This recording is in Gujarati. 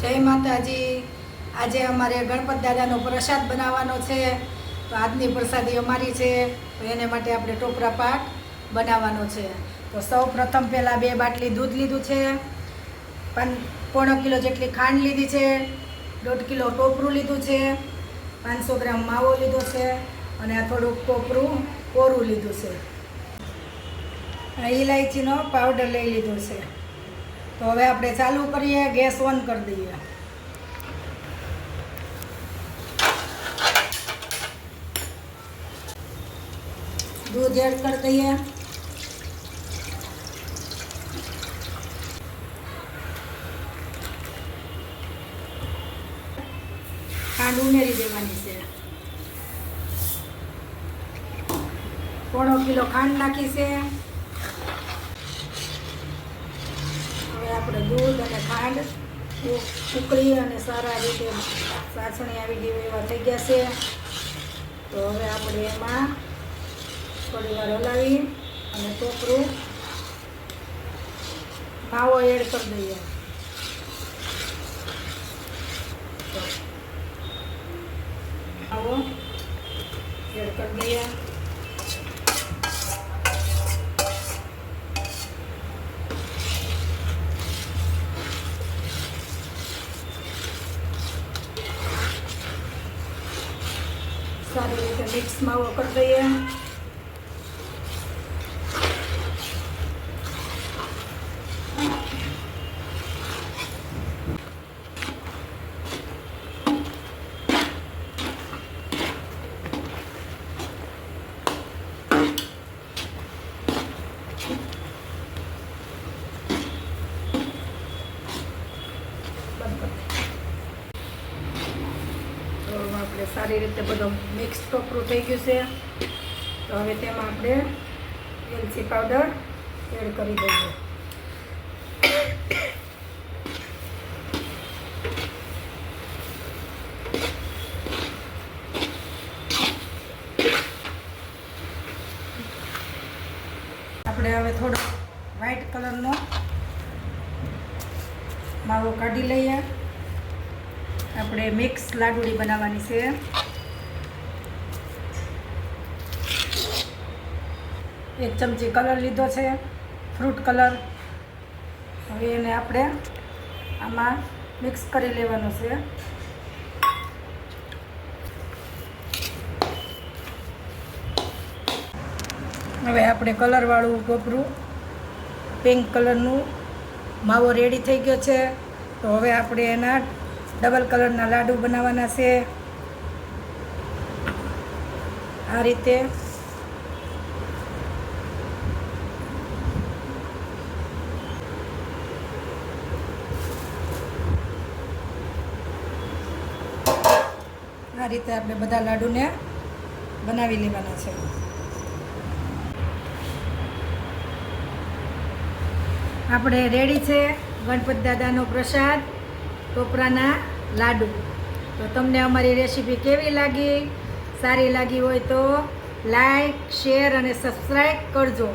જય માતાજી. આજે અમારે ગણપત દાદાનો પ્રસાદ બનાવવાનો છે. તો આજની પ્રસાદી અમારી છે. તો એને માટે આપણે ટોપરા પાક બનાવવાનો છે. તો સૌ પ્રથમ પહેલાં બે બાટલી દૂધ લીધું છે. પણ પોણો કિલો જેટલી ખાંડ લીધી છે. દોઢ કિલો ટોપરું લીધું છે. પાંચસો ગ્રામ માવો લીધો છે. અને આ થોડુંક ટોપરું કોરું લીધું છે. ઇલાયચીનો પાવડર લઈ લીધો છે. તો હવે આપણે ચાલુ કરીએ, ગેસ ઓન કરી દઈએ. દૂધ એડ કરી દઈએ. ખાંડ ઉમેરી દેવાની છે. પોણો કિલો ખાંડ નાખી છે હવે આપણે દૂધ અને ખાંડ ઉકળી અને સારા રીતે સાસણી આવી ગઈ એવા થઈ ગયા છે. તો હવે આપણે એમાં થોડી વાર હલાવી અને ટોપરું માવો એડ કરી દઈએ. માવો એડ કરી દઈએ. સારી રીતે મિક્સ માવો દઈએ બંધ કરી દઈએ. આપણે સારી રીતે બધો મિક્સ કપરું થઈ ગયું છે. તો હવે તેમાં આપણે એલચી પાવડર એડ કરી દઈએ. આપણે હવે થોડો વ્હાઈટ કલરનો માવો કાઢી લઈએ. આપણે મિક્સ લાડુળી બનાવવાની છે. એક ચમચી કલર લીધો છે, ફ્રૂટ કલર. હવે એને આપણે આમાં મિક્સ કરી લેવાનો છે. હવે આપણે કલરવાળું કોપરું પિંક કલરનું માવો રેડી થઈ ગયો છે. તો હવે આપણે એના ડબલ કલરના લાડુ બનાવવાના છે. આ રીતે. આ રીતે આપણે બધા લાડુને બનાવી લેવાના છે. આપણે રેડી છે ગણપત દાદાનો પ્રસાદ. ટોપરાના લાડુ. તો તમને અમારી રેસીપી કેવી લાગી? સારી લાગી હોય તો લાઈક, શેર અને સબસ્ક્રાઈબ કરજો.